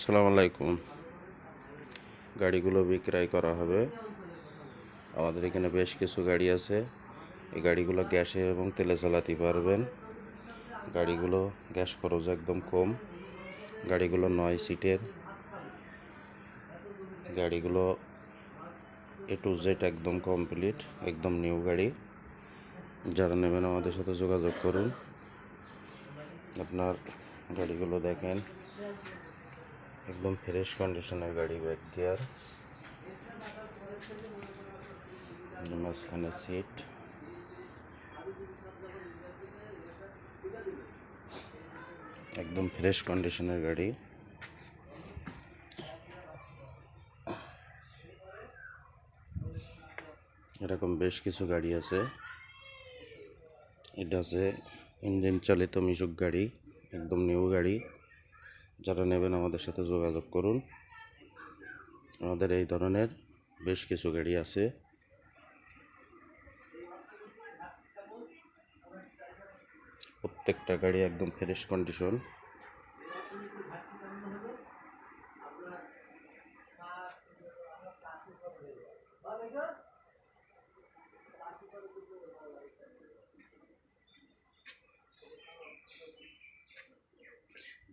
সালাম আলাইকুম। গাড়িগুলো বিক্রয় করা হবে। আমাদের এখানে বেশ কিছু গাড়ি আছে। এই গাড়িগুলো গ্যাসে এবং তেলে চালাতে পারবেন। গাড়িগুলো গ্যাস খরচ একদম কম। গাড়িগুলো নয় সিটের। গাড়িগুলো এ টু জেড একদম কমপ্লিট, একদম নিউ গাড়ি। যারা নেবেন আমাদের সাথে যোগাযোগ করুন। আপনার গাড়িগুলো দেখেন। একদম ফ্রেশ কন্ডিশনের গাড়ি ব্যাক গিয়ার মাঝখানে সিট একদম ফ্রেশ কন্ডিশনের গাড়ি। এরকম বেশ কিছু গাড়ি আছে। এটা আছে ইঞ্জিন চালিত মিশুক গাড়ি, একদম নিউ গাড়ি। যারা নেবেন আমাদের সাথে যোগাযোগ করুন। আমাদের এই ধরনের বেশ কিছু গাড়ি আছে। প্রত্যেকটা গাড়ি একদম ফ্রেশ কন্ডিশন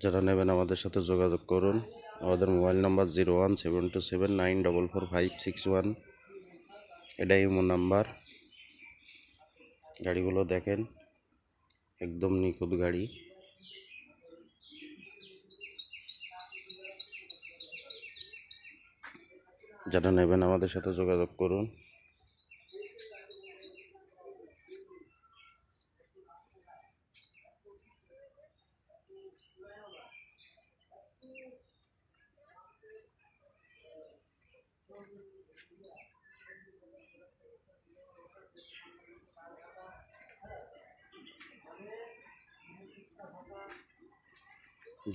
যারা নেবেন আমাদের সাথে যোগাযোগ করুন। আমাদের mobile number zero one seven two seven nine double four five six one. এটাই ইমো নাম্বার। গাড়িগুলো দেখেন, একদম নিখুঁত গাড়ি। যারা নেবেন আমাদের সাথে যোগাযোগ করুন।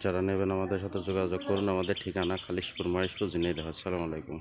যারা নেবেন আমাদের সাথে যোগাযোগ করুন আমাদের ঠিকানা খালিশপুর মহেশপুর জিনিয়ে দেওয়া আসসালামু আলাইকুম।